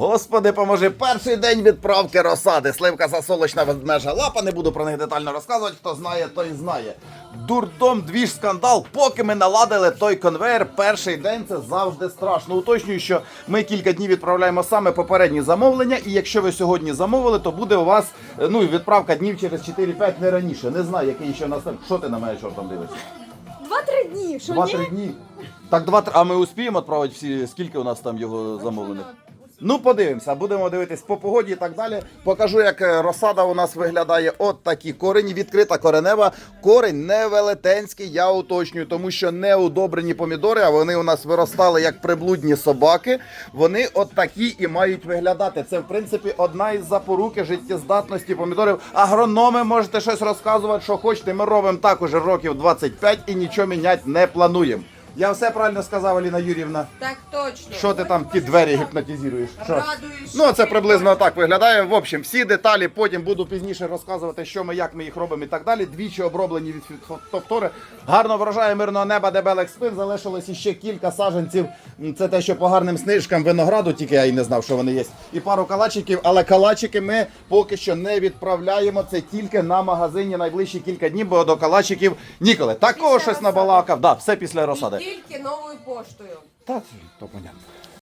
Господи, поможи, перший день відправки розсади. Сливка засолочна ведмежа лапа. Не буду про них детально розказувати. Хто знає, той знає. Дурдом, двіж, скандал. Поки ми наладили той конвейер, перший день це завжди страшно. Уточнюю, що ми кілька днів відправляємо саме попередні замовлення. І якщо ви сьогодні замовили, то буде у вас е, ну відправка днів через 4-5 не раніше. Не знаю, який ще нас там. Що ти на мене чортом дивишся? Два-три дні, що Два-три дні. Так, два-три. А ми успіємо відправити всі, скільки у нас там його замовлених? Ну, подивимося, будемо дивитись по погоді і так далі. Покажу, як е, розсада у нас виглядає. От такі корені, відкрита коренева. Корень не велетенський, я уточнюю, тому що не удобрені помідори, а вони у нас виростали як приблудні собаки. Вони от такі і мають виглядати. Це, в принципі, одна із запоруки життєздатності помідорів. Агрономи можете щось розказувати, що хочете. Ми робимо так уже років 25 і нічого міняти не плануємо. Я все правильно сказав, Аліна Юрівна. Так точно. Що ти там ті двері гіпнотизуєш? Що? Радуєш. Ну, це приблизно так виглядає. В общем, всі деталі потім буду пізніше розказувати, що ми, як ми їх робимо і так далі. Двічі оброблені від фітофтори. Гарно врожає мирного неба, дебелих спин. Залишилось іще кілька саджанців. М, Це те, що по гарним снижкам винограду, тільки я і не знав, що вони є. І пару калачиків, але калачики ми поки що не відправляємо. Це тільки на магазині найближчі кілька днів, бо до калачиків ніколи. Такого щось набалакав. Да, все після розсади. Тільки новою поштою. Так, то понятно.